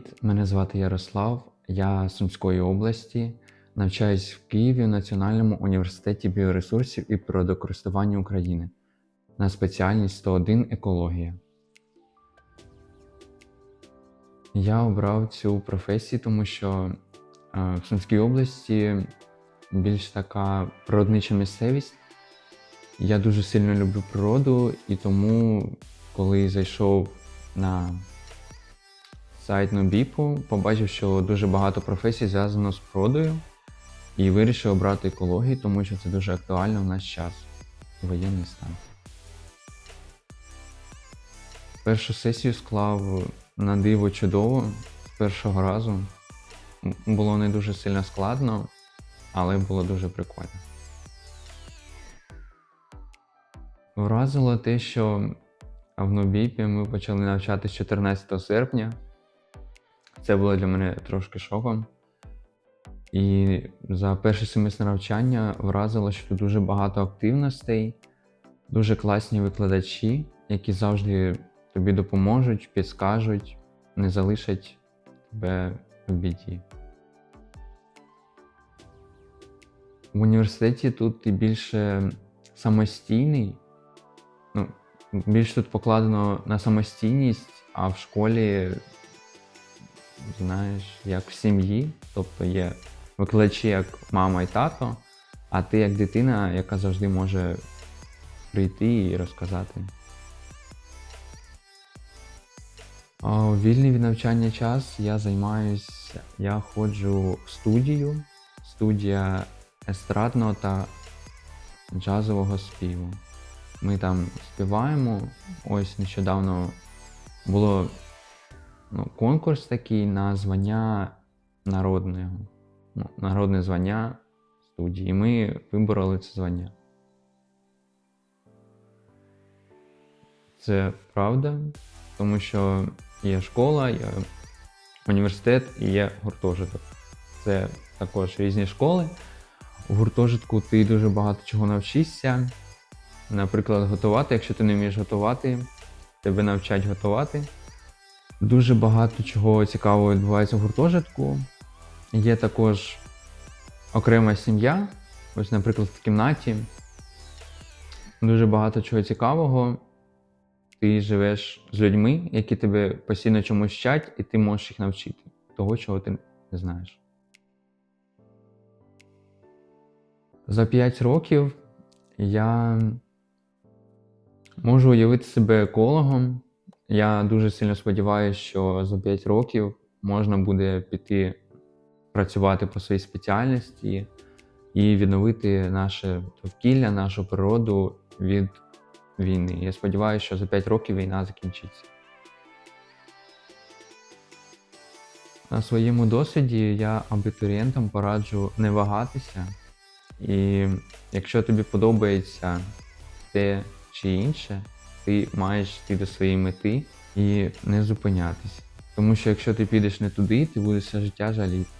Привіт, мене звати Ярослав. Я з Сумської області. Навчаюсь в Києві в Національному університеті біоресурсів і природокористування України на спеціальність 101 екологія. Я обрав цю професію, тому що е, в Сумській області більш така природнича місцевість. Я дуже сильно люблю природу, і тому, коли зайшов на сайт Нобіпу, побачив, що дуже багато професій зв'язано з природою, і вирішив обрати екологію, тому що це дуже актуально в наш час, воєнний стан. Першу сесію склав на диво чудово з першого разу. Було не дуже сильно складно, але було дуже прикольно. Вразило те, що в Нобіпі ми почали навчатися 14 серпня. Це було для мене трошки шоком. І за перший семестр навчання вразило, що тут дуже багато активностей, дуже класні викладачі, які завжди тобі допоможуть, підскажуть, не залишать тебе в біді. В університеті тут ти більше самостійний, ну, більше тут покладено на самостійність, а в школі, знаєш, як в сім'ї, тобто є викладачі як мама і тато, а ти як дитина, яка завжди може прийти і розказати. У вільний від навчання час я займаюся, я ходжу в студію, студія естрадного та джазового співу. Ми там співаємо. Ось нещодавно було ну, конкурс такий на звання народного. Ну, народне звання студії. І ми вибороли це звання. Це правда, тому що є школа, є університет і є гуртожиток. Це також різні школи. У гуртожитку ти дуже багато чого навчишся. Наприклад, готувати, якщо ти не вмієш готувати, тебе навчать готувати. Дуже багато чого цікавого відбувається в гуртожитку. Є також окрема сім'я. Ось, наприклад, в кімнаті. Дуже багато чого цікавого. Ти живеш з людьми, які тебе постійно чомусь вчать, і ти можеш їх навчити того, чого ти не знаєш. За 5 років я можу уявити себе екологом. Я дуже сильно сподіваюся, що за 5 років можна буде піти працювати по своїй спеціальності і відновити наше довкілля, нашу природу від війни. Я сподіваюся, що за 5 років війна закінчиться. На своєму досвіді я абітурієнтам пораджу не вагатися. І якщо тобі подобається те чи інше, ти маєш йти до своєї мети і не зупинятися. Тому що якщо ти підеш не туди, ти будеш все життя жаліти.